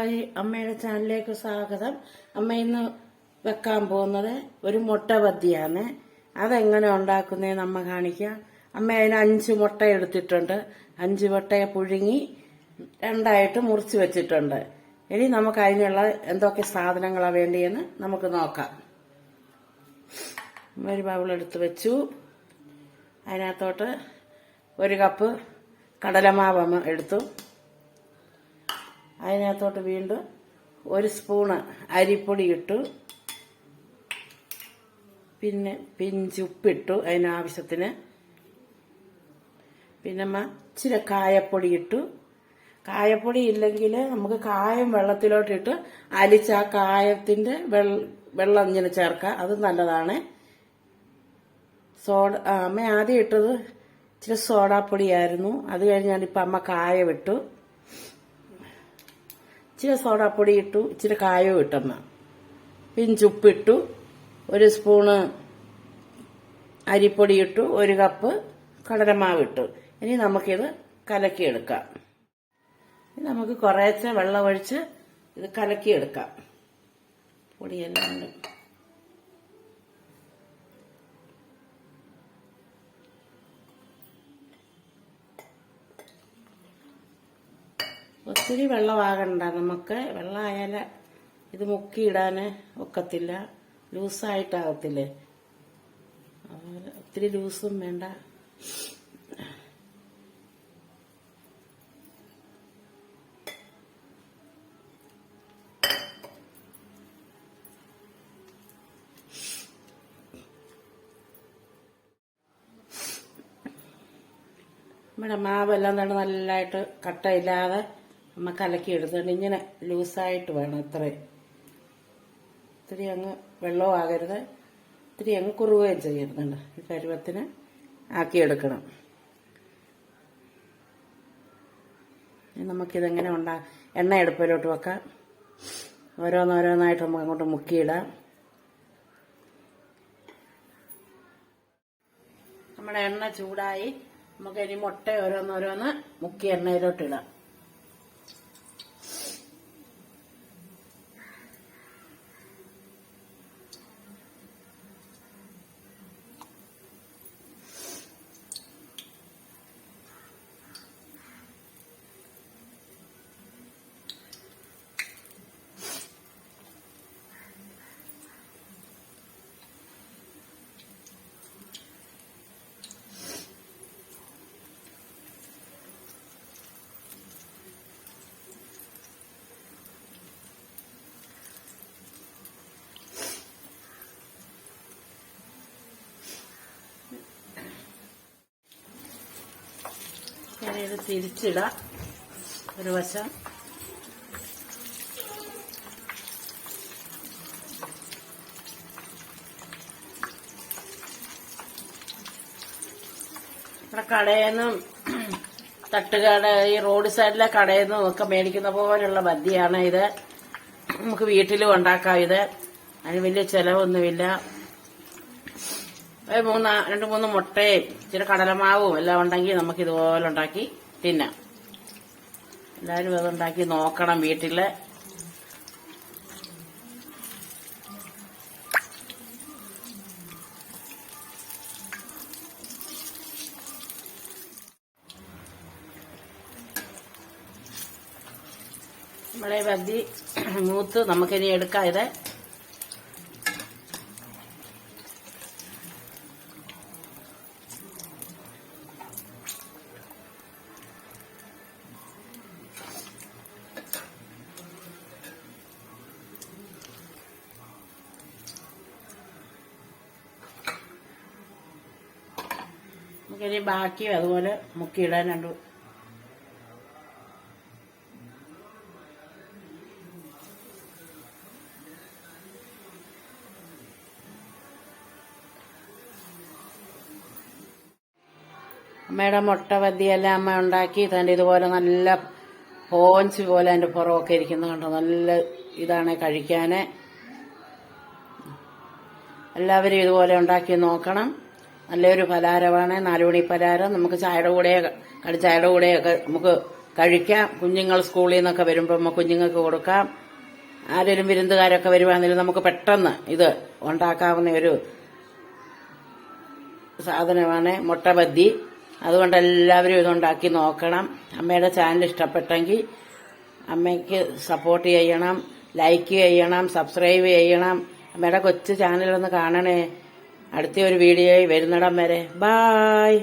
Hi അമ്മയുടെ ചാനലിലേക്ക് സ്വാഗതം. അമ്മ ഇന്ന് വെക്കാൻ പോകുന്നത് ഒരു മുട്ട പദ്യാണ് അതെങ്ങനെ ഉണ്ടാക്കുന്നതെന്ന് അമ്മ കാണിക്കാം. അമ്മ അതിന് അഞ്ച് മുട്ട എടുത്തിട്ടുണ്ട്. അഞ്ച് മുട്ടയെ പുഴുങ്ങി രണ്ടായിട്ട് മുറിച്ച് വെച്ചിട്ടുണ്ട്. ഇനി നമുക്ക് അതിനുള്ള എന്തൊക്കെ സാധനങ്ങളാണ് വേണ്ടിയെന്ന് നമുക്ക് നോക്കാം. ഒരു ബൗളെടുത്ത് വെച്ചു. അതിനകത്തോട്ട് ഒരു കപ്പ് കടലമാവ് എടുത്തു. അതിനകത്തോട്ട് വീണ്ടും ഒരു സ്പൂണ് അരിപ്പൊടി ഇട്ടു. പിന്നെ പിഞ്ച് ഉപ്പിട്ടു അതിനാവശ്യത്തിന്. പിന്നെ ഇച്ചിരി കായപ്പൊടി ഇട്ടു. കായപ്പൊടി ഇല്ലെങ്കിൽ നമുക്ക് കായം വെള്ളത്തിലോട്ടിട്ട് അലിച്ച് ആ കായത്തിന്റെ വെള്ളം ഇങ്ങനെ ചേർക്കാം. അത് നല്ലതാണ്. സോഡ അമ്മ ആദ്യം ഇട്ടത് ഇച്ചിരി സോഡാപ്പൊടിയായിരുന്നു. അത് കഴിഞ്ഞാൽ ഇപ്പം അമ്മ കായം ഇട്ടു ഇച്ചിരി സോഡാപ്പൊടി ഇട്ടു ഇച്ചിരി കായവും ഇട്ടമ്മ പിഞ്ചുപ്പിട്ടു ഒരു സ്പൂണ് അരിപ്പൊടി ഇട്ടു ഒരു കപ്പ് കടലമാവ് ഇട്ടു ഇനി നമുക്കിത് കലക്കിയെടുക്കാം. നമുക്ക് കുറേശ്ശെ വെള്ളം ഒഴിച്ച് ഇത് കലക്കിയെടുക്കാം. പൊടിയെല്ലാം ഒത്തിരി വെള്ളമാകണ്ട. നമുക്ക് വെള്ളമായാൽ ഇത് മുക്കിയിടാൻ ഒക്കത്തില്ല. ലൂസായിട്ടാകത്തില്ലേ അതുപോലെ ഒത്തിരി ലൂസും വേണ്ട. നമ്മുടെ മാവെല്ലാം തന്നെ നല്ലതായിട്ട് കട്ടയില്ലാതെ നമ്മ കലക്കി എടുത്തുകൊണ്ട് ഇങ്ങനെ ലൂസായിട്ട് വേണം ഇത്ര. ഇത്തിരി അങ്ങ് വെള്ളവും ആകരുത്. ഇത്തിരി അങ്ങ് കുറുകയും ചെയ്യരുതുണ്ട് ഈ പരുവത്തിന് ആക്കിയെടുക്കണം. നമുക്കിതെങ്ങനെ ഉണ്ടാ എണ്ണ എടുപ്പിലോട്ട് വെക്കാം. ഓരോന്നോരോന്നായിട്ട് നമുക്ക് അങ്ങോട്ട് മുക്കിയിടാം. നമ്മുടെ എണ്ണ ചൂടായി. നമുക്ക് ഇനി മുട്ട ഓരോന്നോരോന്ന് മുക്കി എണ്ണയിലോട്ട് ഇടാം. തിരിച്ചിടാം. ഒരു വശം. ഇവിടെ കടയെന്നും തട്ടുകട ഈ റോഡ് സൈഡിലെ കടയിൽ നിന്നും ഒക്കെ മേടിക്കുന്ന പോലെയുള്ള മദ്യയാണ് ഇത്. നമുക്ക് വീട്ടിലും ഉണ്ടാക്കാം ഇത്. അതിന് വലിയ ചെലവൊന്നുമില്ല. മൂന്ന് രണ്ട് മൂന്ന് മുട്ടയും ഇച്ചിരി കടലമാവും എല്ലാം ഉണ്ടെങ്കിൽ നമുക്ക് ഇതുപോലെ ഉണ്ടാക്കി തിന്നാം എല്ലാവരും അതുണ്ടാക്കി നോക്കണം വീട്ടിൽ. നമ്മളെ ബദ്ദി മൂത്ത് നമുക്കിനി എടുക്കാം. ഇത് നമുക്കിനി ബാക്കി അതുപോലെ മുക്കിയിടാൻ ഇടാനുണ്ട് അമ്മയുടെ മുട്ട ബദ്ദിയെല്ലാം അമ്മ ഉണ്ടാക്കി. തന്റെ ഇതുപോലെ നല്ല പോഞ്ച് പോലെ അതിന്റെ പുറമൊക്കെ ഇരിക്കുന്നത് കണ്ടോ? നല്ല ഇതാണ് കഴിക്കാന്. എല്ലാവരും ഇതുപോലെ ഉണ്ടാക്കി നോക്കണം. നല്ലൊരു പലഹാരമാണ്. നാലുമണി പലഹാരം. നമുക്ക് ചായയുടെ കൂടെ കടിച്ചായയുടെ കൂടെയൊക്കെ നമുക്ക് കഴിക്കാം. കുഞ്ഞുങ്ങൾ സ്കൂളിൽ നിന്നൊക്കെ വരുമ്പോൾ നമുക്ക് കുഞ്ഞുങ്ങൾക്ക് കൊടുക്കാം. ആരെങ്കിലും വിരുന്നുകാരൊക്കെ വരുവാണെങ്കിലും നമുക്ക് പെട്ടെന്ന് ഇത് ഉണ്ടാക്കാവുന്ന ഒരു സാധനമാണ് മുട്ട ബദ്ദി അതുകൊണ്ട് എല്ലാവരും ഇതുണ്ടാക്കി നോക്കണം. അമ്മയുടെ ചാനൽ ഇഷ്ടപ്പെട്ടെങ്കിൽ അമ്മയ്ക്ക് സപ്പോർട്ട് ചെയ്യണം ലൈക്ക് ചെയ്യണം സബ്സ്ക്രൈബ് ചെയ്യണം. അമ്മയുടെ കൊച്ചു ചാനലൊന്ന് കാണണേ. അടുത്ത ഒരു വീഡിയോയിൽ വരുന്നിടം വരെ. ബായ്